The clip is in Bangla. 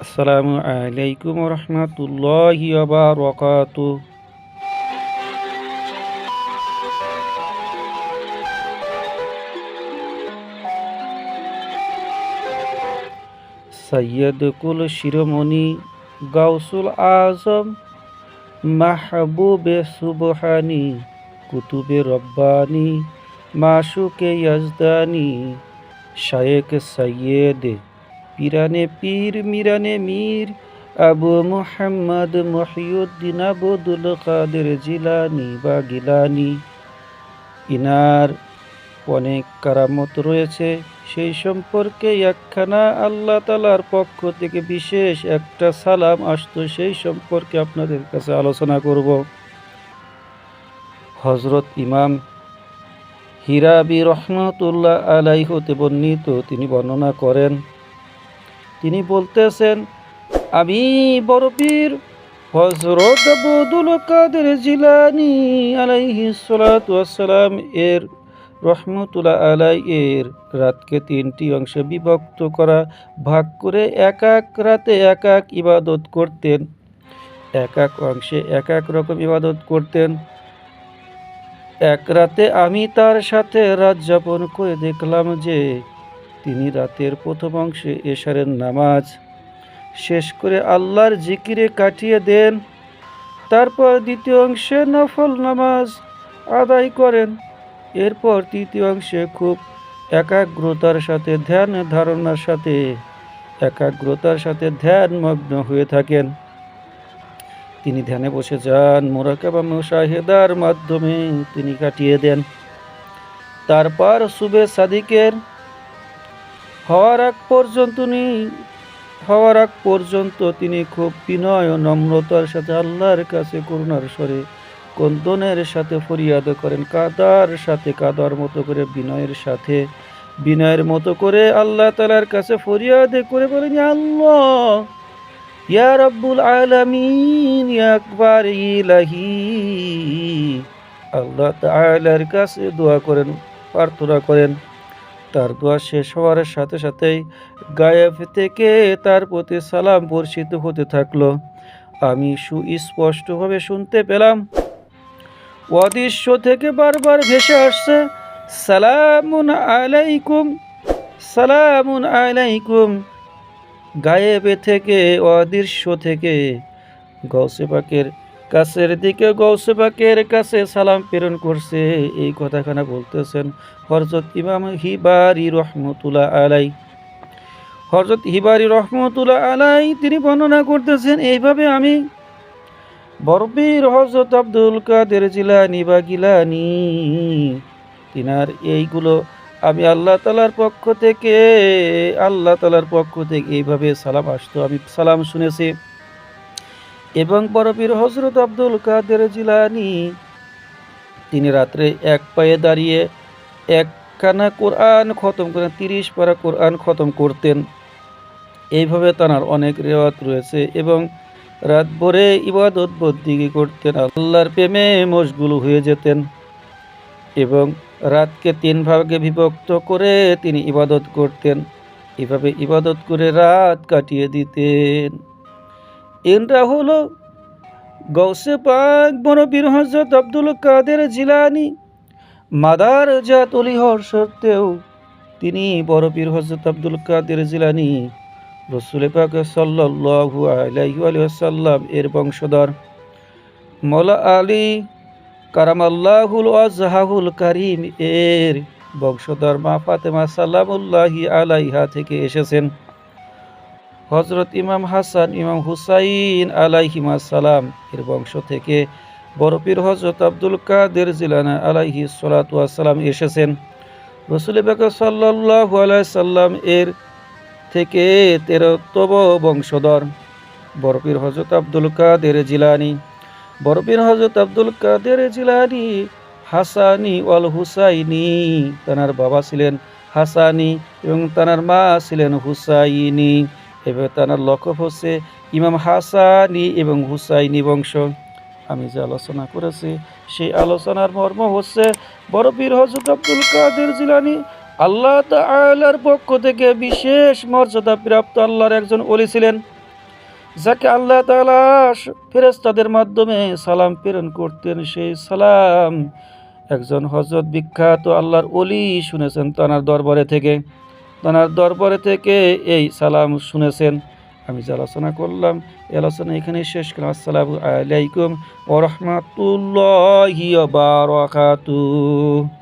আসসালামু আলাইকুম রহমতুল্লাহি বারকাত সৈয়দ কুল শিরোমণি গাউসুল আজম মাহবুবে সুবহানি কুতুবে রব্বানি মাসুকে ইয়াজদানি শায়েক সৈয়দ পিরানে পীর, মিরানে মীর। আবু মোহাম্মদ মহিউদ্দিন, আবুদুল কাদের জিলানি বা গিলানি। ইনার অনেক কারামত রয়েছে। সেই সম্পর্কে একখানা আল্লাহ তালার পক্ষ থেকে বিশেষ একটা সালাম আসতো, সেই সম্পর্কে আপনাদের কাছে আলোচনা করব। হজরত ইমাম হিরাবি রহমতুল্লাহ আলাই হতে বর্ণিত, তিনি বর্ণনা করেন তিনি বলতেছেন, আমি বড় পীর হজরত আবুদুল কাদের জিলানি আলাইহি সালাম এর রহমতুল্লাহ আলাই এর রাতকে তিনটি অংশে বিভক্ত করা, ভাগ করে এক এক রাতে এক এক ইবাদত করতেন। এক এক অংশে এক এক রকম ইবাদত করতেন। এক রাতে আমি তার সাথে রাত যাপন করে দেখলাম যে তিনি রাতের প্রথম অংশে এশারের নামাজ শেষ করে আল্লাহর জিকিরে কাটিয়ে দেন। তারপর দ্বিতীয় অংশে নফল নামাজ আদায় করেন। এরপর তৃতীয় অংশে খুব একাগ্রতার সাথে ধ্যান ধারণার সাথে একাগ্রতার সাথে ধ্যান মগ্ন হয়ে থাকেন। তিনি ধ্যানে বসে যান, মোরাকাবা মুশাহেদার মাধ্যমে তিনি কাটিয়ে দেন। তারপর সুবে সাদিকের হওয়ার আগ পর্যন্ত তিনি, হওয়ার আগ পর্যন্ত তিনি খুব বিনয় ও নম্রতার সাথে আল্লাহর কাছে করুণার স্বরে কন্দনের সাথে ফরিয়াদ করেন, কাদার সাথে, কাদার মতো করে বিনয়ের সাথে, বিনয়ের মতো করে আল্লাহ তালার কাছে ফরিয়াদ করে বলেন আল্লাহ, ইয়া রব্বুল আলামিন আকবার ইলাহি। আল্লাহ তাআলার কাছে দোয়া করেন, প্রার্থনা করেন তার দোয়া শেষ হওয়ার সাথে সাথেই গায়েব থেকে তার প্রতি সালাম বর্ষিত হতে থাকল। আমি সুস্পষ্টভাবে শুনতে পেলাম, অদৃশ্য থেকে বারবার ভেসে আসছে, সালামুন আলাইকুম সালামুন আলাইকুম। গায়েবে থেকে, অদৃশ্য থেকে গৌসে পাকের কাছের দিকে গৌসে পাকের কাছে সালাম প্রেরণ করছে। এই কথাখানা বলতেছেন হরজত ইমাম হিবারি রহমতুল্লাহ আলাই। হরজত হিবারি রহমতুল্লাহ আলাই, তিনি বর্ণনা করতেছেন, এইভাবে আমি বরবীর হজরত আব্দুল কাদের জিলানি বা গিলানি, তিনার এইগুলো আমি আল্লাহ তালার পক্ষ থেকে, আল্লাহ তালার পক্ষ থেকে এইভাবে সালাম আসতো। আমি সালাম শুনেছি। এবং বরবীর হজরত আব্দুল কাদের জিলানি, তিনি রাত্রে এক পায়ে দাঁড়িয়ে একখানা কোরআন খতম করেন, তিরিশ পারা কোরআন খতম করতেন। এইভাবে তানার অনেক রেওয়াত রয়েছে এবং রাত ভরে ইবাদত বদ্দিগি করতেন, আল্লাহর প্রেমে মশগুল হয়ে যেতেন এবং রাতকে তিন ভাগে বিভক্ত করে তিনি ইবাদত করতেন। এভাবে ইবাদত করে রাত কাটিয়ে দিতেন। এনরা হলো গৌসে পাক বনবীর হজরত আব্দুল কাদের জিলানি। মাদার জাত অলি হওয়ার সত্ত্বেও তিনি বড় পীর হজরত আব্দুল কাদের জিলানি। রসুল পাক সাল্লাল্লাহু আলাইহি ওয়াসাল্লাম এর বংশধর। মৌলা আলী কারামাল্লাহুল আজহাহুল কারিম এর বংশধর মা ফাতেমা সাল্লামুল্লাহি আলাইহা থেকে এসেছেন। হজরত ইমাম হাসান, ইমাম হুসাইন আলাইহিমা সালাম এর বংশ থেকে বড় পীর হজরত আব্দুল কাদের জিলানা আলাইহি সালাম এসেছেন। রসুল বাক আলাইহি সাল্লাম এর থেকে তেরোতম বংশধর। বরপীর হজরত আব্দুল কাদের জিলানি বরপীর হজরত আব্দুল কাদের জিলানি হাসানি ওয়াল হুসাইনি। তানার বাবা ছিলেন হাসানি এবং তানার মা ছিলেন হুসাইনি। এভাবে তানার লক্ষ্য হচ্ছে ইমাম হাসানি এবং হুসাইনি বংশ। আমি যে আলোচনা করেছি, সেই আলোচনার মর্ম হচ্ছে বড় পীর হজরত আব্দুল কাদের জিলানি আল্লাহ তাআলার পক্ষ থেকে বিশেষ মর্যাদা প্রাপ্ত আল্লাহর একজন ওলি ছিলেন, যাকে আল্লাহ তাআলা ফেরেশতাদের মাধ্যমে সালাম প্রেরণ করতেন। সেই সালাম একজন হজরত বিখ্যাত আল্লাহর অলি শুনেছেন তানার দরবারে থেকে। তানার দরবারে থেকে এই সালাম শুনেছেন। আমি যে আলোচনা করলাম এই আলোচনা এখানেই শেষ করলাম। আসসালামু আলাইকুম ওরহমাতুল্লাহ বারাকাতুহু।